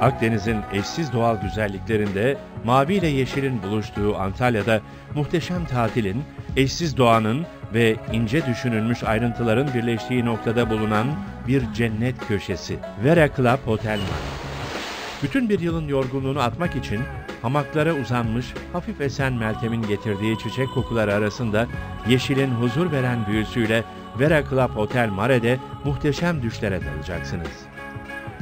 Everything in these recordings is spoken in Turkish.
Akdeniz'in eşsiz doğal güzelliklerinde mavi ile yeşilin buluştuğu Antalya'da muhteşem tatilin, eşsiz doğanın ve ince düşünülmüş ayrıntıların birleştiği noktada bulunan bir cennet köşesi. Vera Club Hotel Mare. Bütün bir yılın yorgunluğunu atmak için hamaklara uzanmış, hafif esen Meltem'in getirdiği çiçek kokuları arasında yeşilin huzur veren büyüsüyle Vera Club Hotel Mare'de muhteşem düşlere dalacaksınız.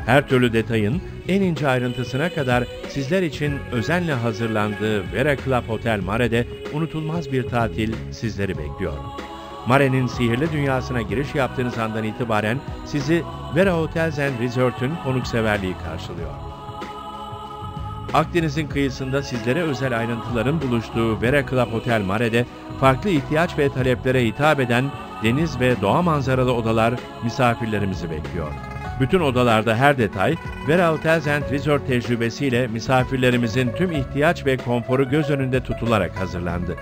Her türlü detayın en ince ayrıntısına kadar sizler için özenle hazırlandığı Vera Club Hotel Mare'de unutulmaz bir tatil sizleri bekliyor. Mare'nin sihirli dünyasına giriş yaptığınız andan itibaren sizi Vera Hotels and Resort'un konukseverliği karşılıyor. Akdeniz'in kıyısında sizlere özel ayrıntıların buluştuğu Vera Club Hotel Mare'de farklı ihtiyaç ve taleplere hitap eden deniz ve doğa manzaralı odalar misafirlerimizi bekliyor. Bütün odalarda her detay Vera Hotels and Resort tecrübesiyle misafirlerimizin tüm ihtiyaç ve konforu göz önünde tutularak hazırlandı.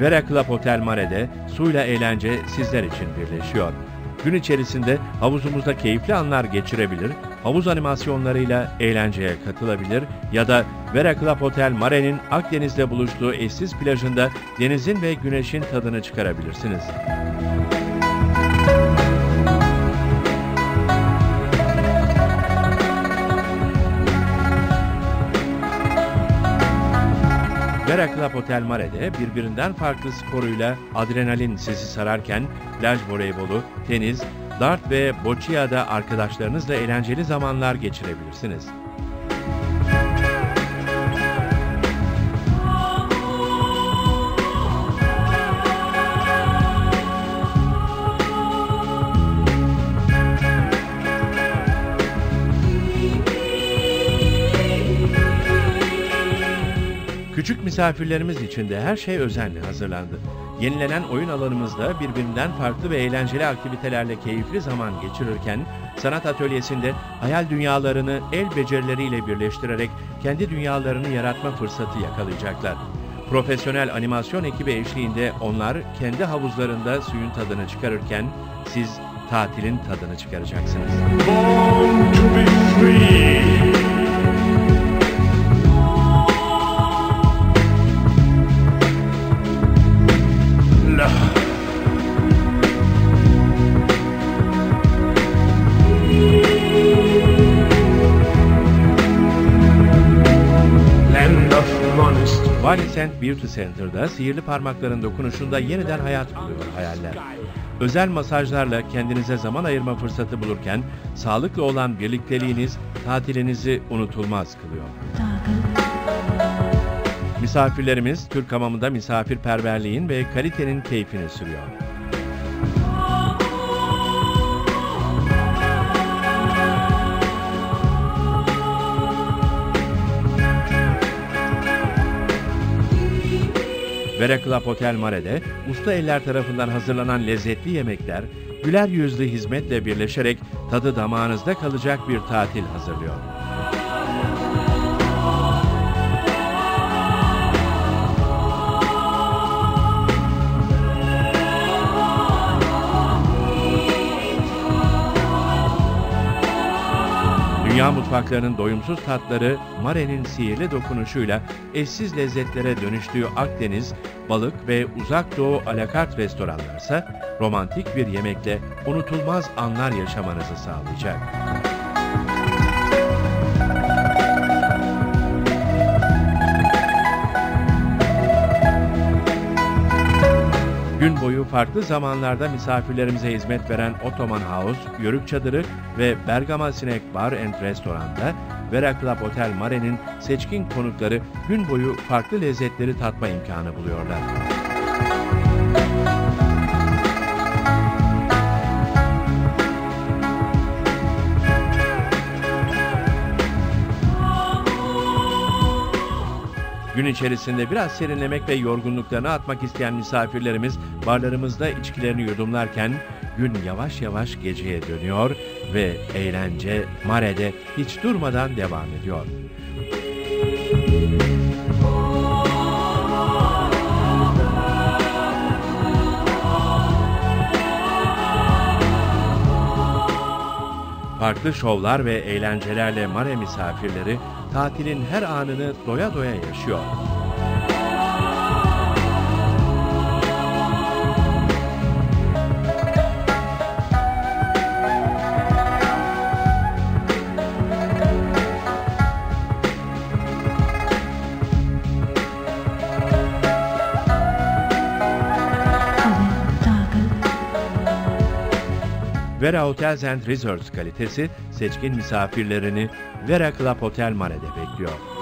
Vera Club Hotel Mare'de suyla eğlence sizler için birleşiyor. Gün içerisinde havuzumuzda keyifli anlar geçirebilir, havuz animasyonlarıyla eğlenceye katılabilir ya da Vera Club Hotel Mare'nin Akdeniz'de buluştuğu eşsiz plajında denizin ve güneşin tadını çıkarabilirsiniz. Vera Club Hotel Mare'de birbirinden farklı sporuyla adrenalin sizi sararken plaj voleybolu, tenis, dart ve boccia'da arkadaşlarınızla eğlenceli zamanlar geçirebilirsiniz. Küçük misafirlerimiz için de her şey özenle hazırlandı. Yenilenen oyun alanımızda birbirinden farklı ve eğlenceli aktivitelerle keyifli zaman geçirirken, sanat atölyesinde hayal dünyalarını el becerileriyle birleştirerek kendi dünyalarını yaratma fırsatı yakalayacaklar. Profesyonel animasyon ekibi eşliğinde onlar kendi havuzlarında suyun tadını çıkarırken, siz tatilin tadını çıkaracaksınız. Born to be free. Honesty. Valicent Beauty Center'da sihirli parmakların dokunuşunda yeniden hayat buluyor hayaller. Özel masajlarla kendinize zaman ayırma fırsatı bulurken sağlıklı olan birlikteliğiniz tatilinizi unutulmaz kılıyor. Misafirlerimiz Türk hamamında misafirperverliğin ve kalitenin keyfini sürüyor. Vera Hotel Mare'de usta eller tarafından hazırlanan lezzetli yemekler, güler yüzlü hizmetle birleşerek tadı damağınızda kalacak bir tatil hazırlıyor. Dünya mutfaklarının doyumsuz tatları Mare'nin sihirli dokunuşuyla eşsiz lezzetlere dönüştüğü Akdeniz, balık ve uzak doğu alakart restoranlarsa romantik bir yemekle unutulmaz anlar yaşamanızı sağlayacak. Gün boyu farklı zamanlarda misafirlerimize hizmet veren Ottoman House, Yörük Çadırı ve Bergama Snack Bar and Restoran'da Vera Club Hotel Mare'nin seçkin konukları gün boyu farklı lezzetleri tatma imkanı buluyorlar. Gün içerisinde biraz serinlemek ve yorgunluklarını atmak isteyen misafirlerimiz barlarımızda içkilerini yudumlarken gün yavaş yavaş geceye dönüyor ve eğlence Mare'de hiç durmadan devam ediyor. Farklı şovlar ve eğlencelerle Mare misafirleri tatilin her anını doya doya yaşıyor. Vera Hotels and Resorts kalitesi seçkin misafirlerini Vera Club Hotel Mare'de bekliyor.